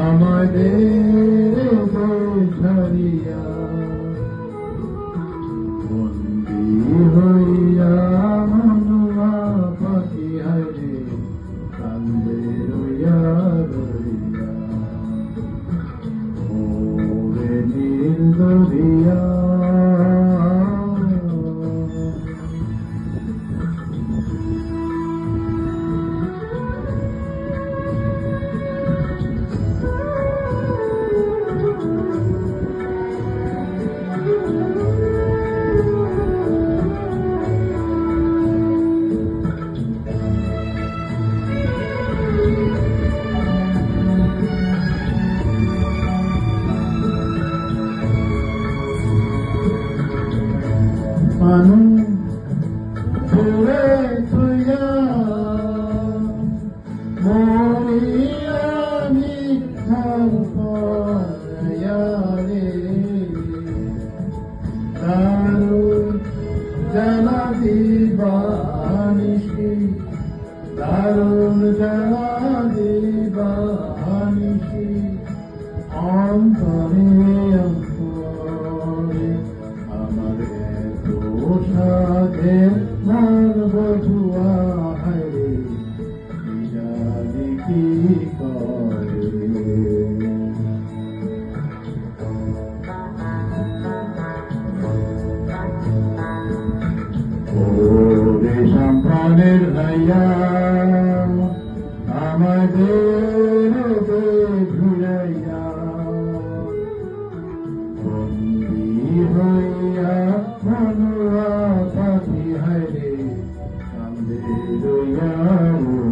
আমাদের মানুষ ছুড়ে ছুঁয়া মরিয়া মিঠাল পয়ারে দারুণ জানা দিবানিসি দারুণ জানা দিবানিসি অন্তরে অন্তরে জুয়া হায় জানি কি করে আমাদের الدنيا